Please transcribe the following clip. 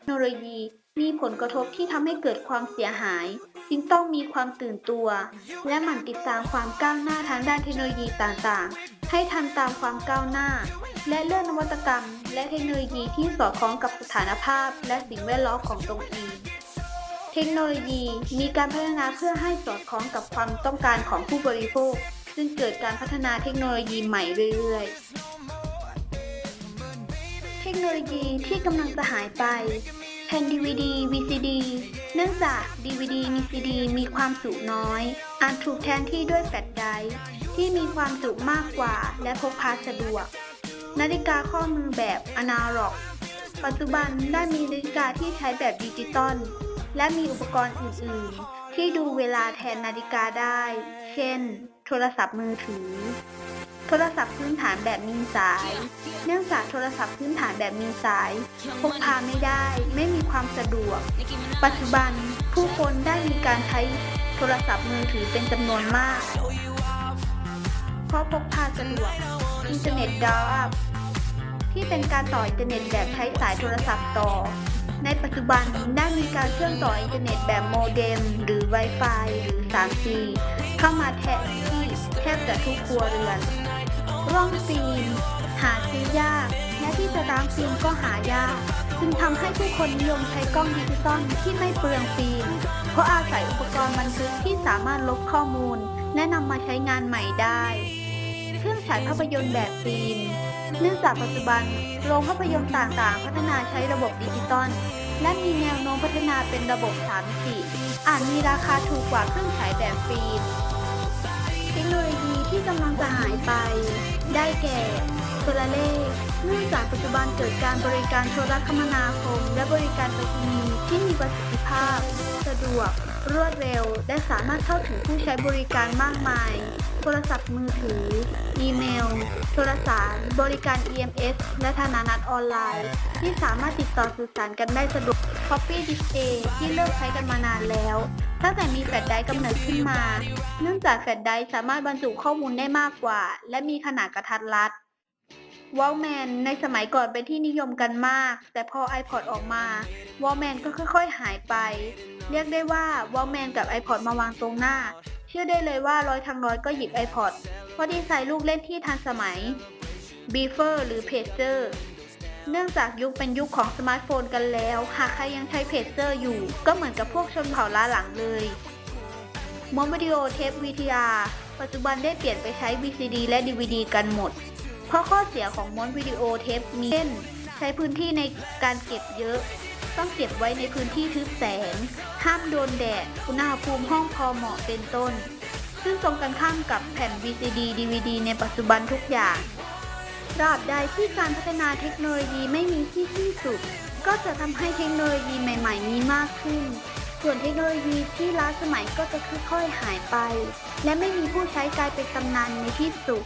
เทคโนโลยีมีผลกระทบที่ทำให้เกิดความเสียหาย จึงต้องมีความตื่นตัว และหมั่นติดตามความก้าวหน้าทางด้านเทคโนโลยีต่างๆ ให้ทันตามความก้าวหน้า และเลื่อนนวัตกรรม และเทคโนโลยีที่สอดคล้องกับสถานภาพ และสิ่งแวดล้อมของตนเองเทคโนโลยีมีการพัฒนาเพื่อให้สอดคล้องกับความต้องการของผู้บริโภค ซึ่งเกิดการพัฒนาเทคโนโลยีใหม่เรื่อยๆ ทคโนโลยีที่กำลังจะหายไปแผ่น DVD VCD เนื่องจาก DVD มี CD มีความจุน้อย อาจถูกแทนที่ด้วยแฟลชไดรฟ์ที่มีความจุมากกว่า และพกพาสะดวก นาฬิกาข้อมือแบบอนาล็อก ปัจจุบันได้มีนาฬิกาที่ใช้แบบดิจิตอลและมีอุปกรณ์อื่น ๆ ที่ดูเวลาแทนนาฬิกาได้ เช่น โทรศัพท์มือถือ โทรศัพท์พื้นฐานแบบมีสาย เนื่องจากโทรศัพท์พื้นฐานแบบมีสายพกพาไม่ได้ ไม่มีความสะดวก ปัจจุบันผู้คนได้มีการใช้โทรศัพท์มือถือเป็นจำนวนมาก เพราะพกพาสะดวก อินเทอร์เน็ตดาวอัพที่เป็นการต่ออินเทอร์เน็ตแบบใช้สายโทรศัพท์ต่อ ในปัจจุบันได้มีการเชื่อมต่ออินเทอร์เน็ตแบบโมเด็มหรือ Wi-Fi หรือ 3G เข้ามาแทนที่แทบจะทุกครัวเรือน ร่องฟิล์มหาซื้อยาก และที่จะล้างฟิล์มก็หายาก จึงทำให้ผู้คนนิยมใช้กล้องดิจิตอลที่ไม่เปลืองฟิล์มเพราะอาศัยอุปกรณ์บันทึกที่สามารถลบข้อมูล และนำมาใช้งานใหม่ได้เครื่องฉายภาพยนตร์แบบฟิล์มเนื่องจากปัจจุบันโรงภาพยนตร์ต่างๆ พัฒนาใช้ระบบดิจิตอลและมีแนวโน้มพัฒนาเป็นระบบ3มิติอาจมีราคาถูกกว่าเครื่องฉายแบบฟิล์ม เทคโนโลยีที่กำลังจะหายไป ได้แก่โทรเลข เนื่องจากปัจจุบันเกิดการบริการโทรคมนาคม และบริการไปรษณีย์ที่มีประสิทธิภาพ สะดวก รวดเร็ว และสามารถเข้าถึงผู้ใช้บริการมากมาย โทรศัพท์มือถือ อีเมล โทรสาร บริการ EMS และธนานัดออนไลน์ ที่สามารถติดต่อสื่อสารกันได้สะดวก Copy d i s A ที่เลิกใช้กันมานานแล้ว ตั้งแต่มีแฟลชไดรฟ์กำเนิดขึ้นมา เนื่องจากแฟลชไดรฟ์สามารถบรรจุข้อมูลได้มากกว่า และมีขนาดกระทัดรัดวอลแมนในสมัยก่อนเป็นที่นิยมกันมาก แต่พอ iPod ออกมาวอลแมนก็ค่อย ๆ หายไป เรียกได้ว่าวอลแมนกับ iPod มาวางตรงหน้า เชื่อได้เลยว่าร้อยทั้งร้อยก็หยิบ iPod เพราะดีไซน์ลูกเล่นที่ทันสมัย Beefer หรือ Pager เนื่องจากยุคเป็นยุคของสมาร์ทโฟนกันแล้ว หากใครยังใช้เพจเซอร์อยู่ ก็เหมือนกับพวกชนเผ่าล้าหลังเลยม้วนวิดีโอเทป VTR ปัจจุบันได้เปลี่ยนไปใช้ VCD และ DVD กันหมด เพราะข้อเสียของม้วนวิดีโอเทปมีเช่น ช้พื้นที่ในการเก็บเยอะ ต้องเก็บไว้ในพื้นที่ทึบแสง ห้ามโดนแดด อุณหภูมิห้องพอเหมาะเป็นต้น ซึ่งตรงกันข้ามกับแผ่น VCD DVD ในปัจจุบันทุกอย่างตราบใดที่การพัฒนาเทคโนโลยีไม่มีที่สิ้นสุด ก็จะทำให้เทคโนโลยีใหม่ๆมีมากขึ้น ส่วนเทคโนโลยีที่ล้าสมัยก็จะค่อยๆหายไป และไม่มีผู้ใช้กลายเป็นตำนานในที่สุด